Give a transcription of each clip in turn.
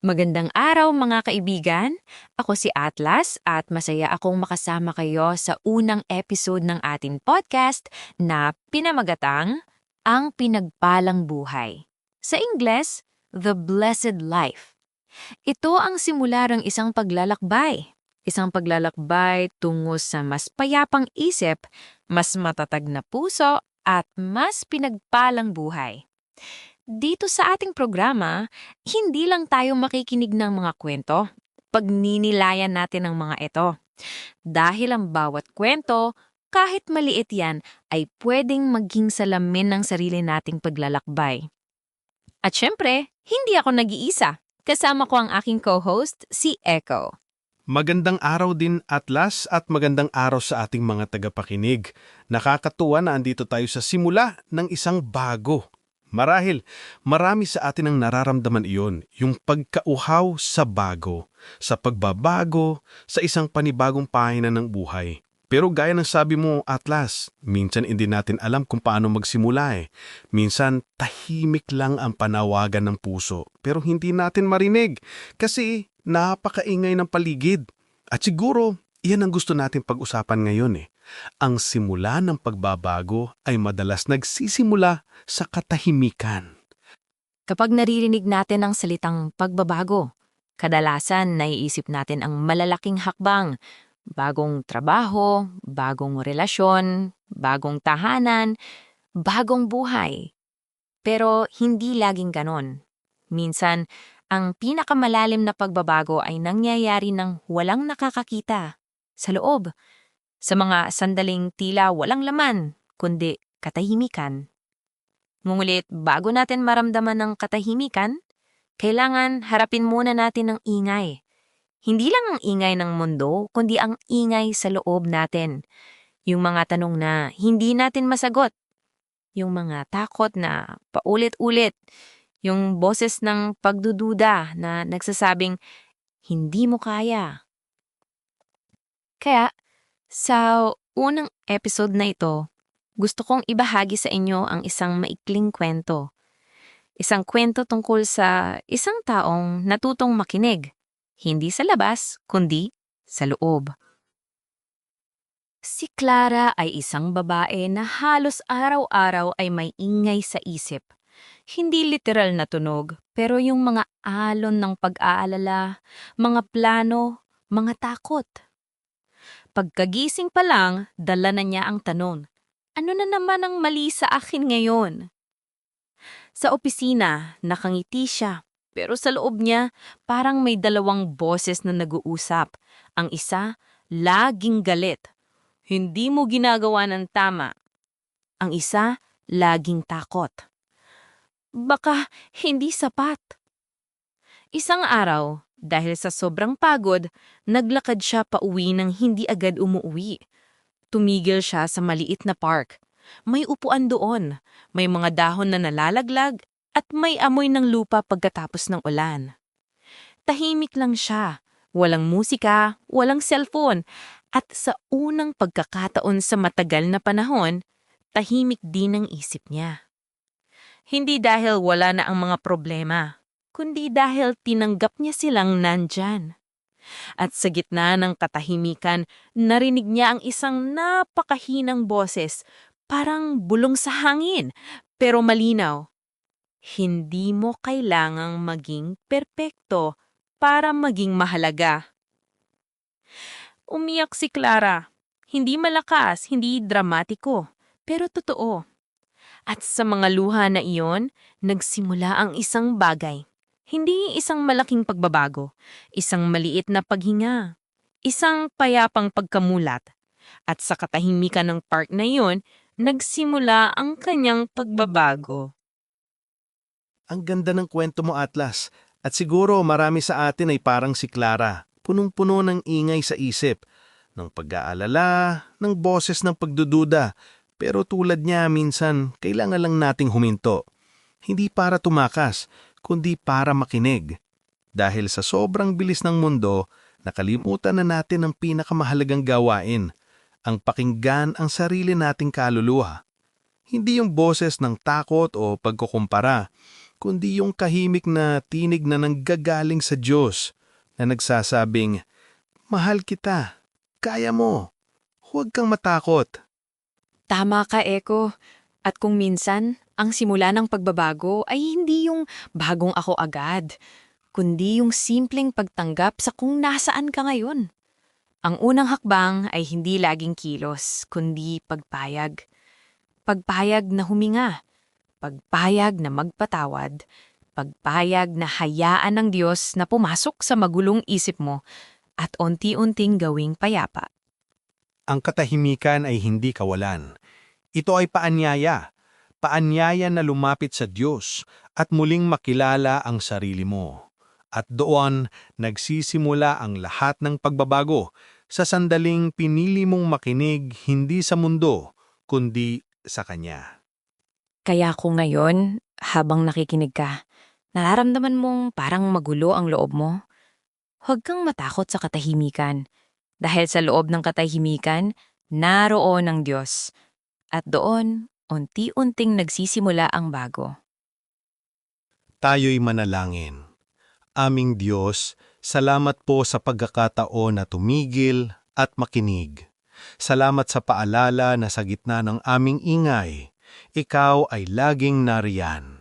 Magandang araw mga kaibigan. Ako si Atlas at masaya akong makasama kayo sa unang episode ng ating podcast na pinamagatang Ang Pinagpalang Buhay. Sa Ingles, The Blessed Life. Ito ang simula ng isang paglalakbay. Isang paglalakbay tungo sa mas payapang isip, mas matatag na puso at mas pinagpalang buhay. Dito sa ating programa, hindi lang tayo makikinig ng mga kwento, pagninilayan natin ang mga ito. Dahil ang bawat kwento, kahit maliit yan, ay pwedeng maging salamin ng sarili nating paglalakbay. At syempre, hindi ako nag-iisa. Kasama ko ang aking co-host, si Echo. Magandang araw din Atlas at magandang araw sa ating mga tagapakinig. Nakakatuwa na andito tayo sa simula ng isang bago. Marahil, marami sa atin ang nararamdaman iyon, yung pagkauhaw sa bago, sa pagbabago, sa isang panibagong pahina ng buhay. Pero gaya ng sabi mo, Atlas, minsan hindi natin alam kung paano magsimula eh. Minsan tahimik lang ang panawagan ng puso, pero hindi natin marinig kasi napakaingay ng paligid. At siguro, iyan ang gusto natin pag-usapan ngayon eh. Ang simula ng pagbabago ay madalas nagsisimula sa katahimikan. Kapag naririnig natin ang salitang pagbabago, kadalasan naiisip natin ang malalaking hakbang, bagong trabaho, bagong relasyon, bagong tahanan, bagong buhay. Pero hindi laging ganon. Minsan, ang pinakamalalim na pagbabago ay nangyayari ng walang nakakakita sa loob, sa mga sandaling tila walang laman, kundi katahimikan. Ngungulit, bago natin maramdaman ng katahimikan, kailangan harapin muna natin ang ingay. Hindi lang ang ingay ng mundo, kundi ang ingay sa loob natin. Yung mga tanong na hindi natin masagot. Yung mga takot na paulit-ulit. Yung boses ng pagdududa na nagsasabing, hindi mo kaya. Kaya, sa unang episode na ito, gusto kong ibahagi sa inyo ang isang maikling kwento. Isang kwento tungkol sa isang taong natutong makinig, hindi sa labas, kundi sa loob. Si Clara ay isang babae na halos araw-araw ay may ingay sa isip. Hindi literal na tunog, pero yung mga alon ng pag-aalala, mga plano, mga takot. Pagkagising pa lang, dala na niya ang tanong, ano na naman ang mali sa akin ngayon? Sa opisina, nakangiti siya, pero sa loob niya, parang may dalawang boses na nag-uusap. Ang isa, laging galit. Hindi mo ginagawa ng tama. Ang isa, laging takot. Baka hindi sapat. Isang araw, dahil sa sobrang pagod, naglakad siya pauwi nang hindi agad umuwi. Tumigil siya sa maliit na park. May upuan doon, may mga dahon na nalalaglag, at may amoy ng lupa pagkatapos ng ulan. Tahimik lang siya, walang musika, walang cellphone, at sa unang pagkakataon sa matagal na panahon, tahimik din ang isip niya. Hindi dahil wala na ang mga problema, kundi dahil tinanggap niya silang nandyan. At sa gitna ng katahimikan, narinig niya ang isang napakahinang boses, parang bulong sa hangin, pero malinaw. Hindi mo kailangang maging perpekto para maging mahalaga. Umiyak si Clara. Hindi malakas, hindi dramatiko, pero totoo. At sa mga luha na iyon, nagsimula ang isang bagay. Hindi isang malaking pagbabago, isang maliit na paghinga, isang payapang pagkamulat. At sa katahimikan ng park na iyon, nagsimula ang kanyang pagbabago. Ang ganda ng kwento mo, Atlas. At siguro marami sa atin ay parang si Clara, punong-puno ng ingay sa isip, ng pag-aalala, ng boses ng pagdududa. Pero tulad niya, minsan, kailangan lang nating huminto. Hindi para tumakas, kundi para makinig. Dahil sa sobrang bilis ng mundo, nakalimutan na natin ang pinakamahalagang gawain, ang pakinggan ang sarili nating kaluluwa. Hindi yung boses ng takot o pagkukumpara, kundi yung kahimik na tinig na nanggagaling sa Diyos na nagsasabing, Mahal kita, kaya mo, huwag kang matakot. Tama ka, Eko. At kung minsan, ang simula ng pagbabago ay hindi yung bagong ako agad, kundi yung simpleng pagtanggap sa kung nasaan ka ngayon. Ang unang hakbang ay hindi laging kilos, kundi pagpayag. Pagpayag na huminga, pagpayag na magpatawad, pagpayag na hayaan ng Diyos na pumasok sa magulong isip mo at unti-unting gawing payapa. Ang katahimikan ay hindi kawalan. Ito ay paanyaya. Paanyaya na lumapit sa Diyos at muling makilala ang sarili mo. At doon nagsisimula ang lahat ng pagbabago sa sandaling pinili mong makinig hindi sa mundo, kundi sa Kanya. Kaya kung ngayon, habang nakikinig ka, nararamdaman mong parang magulo ang loob mo, huwag kang matakot sa katahimikan. Dahil sa loob ng katahimikan, naroon ang Diyos. At doon, unti-unting nagsisimula ang bago. Tayo'y manalangin. Aming Diyos, salamat po sa pagkakataon na tumigil at makinig. Salamat sa paalala na sa gitna ng aming ingay, ikaw ay laging nariyan.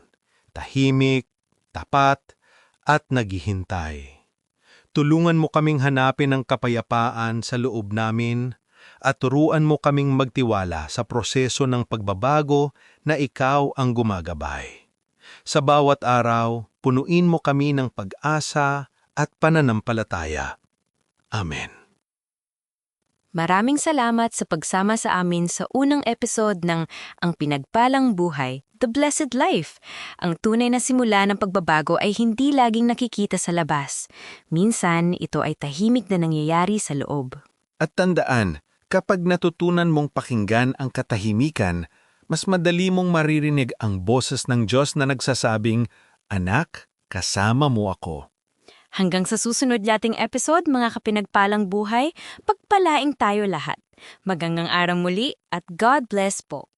Tahimik, tapat, at naghihintay. Tulungan mo kaming hanapin ang kapayapaan sa loob namin at turuan mo kaming magtiwala sa proseso ng pagbabago na ikaw ang gumagabay. Sa bawat araw, punuin mo kami ng pag-asa at pananampalataya. Amen. Maraming salamat sa pagsama sa amin sa unang episode ng Ang Pinagpalang Buhay, The Blessed Life. Ang tunay na simula ng pagbabago ay hindi laging nakikita sa labas. Minsan, ito ay tahimik na nangyayari sa loob. At tandaan, kapag natutunan mong pakinggan ang katahimikan, mas madali mong maririnig ang boses ng Diyos na nagsasabing, Anak, kasama mo ako. Hanggang sa susunod nating episode, mga kapinagpalang buhay, pagpalaing tayo lahat. Magandang araw muli at God bless po.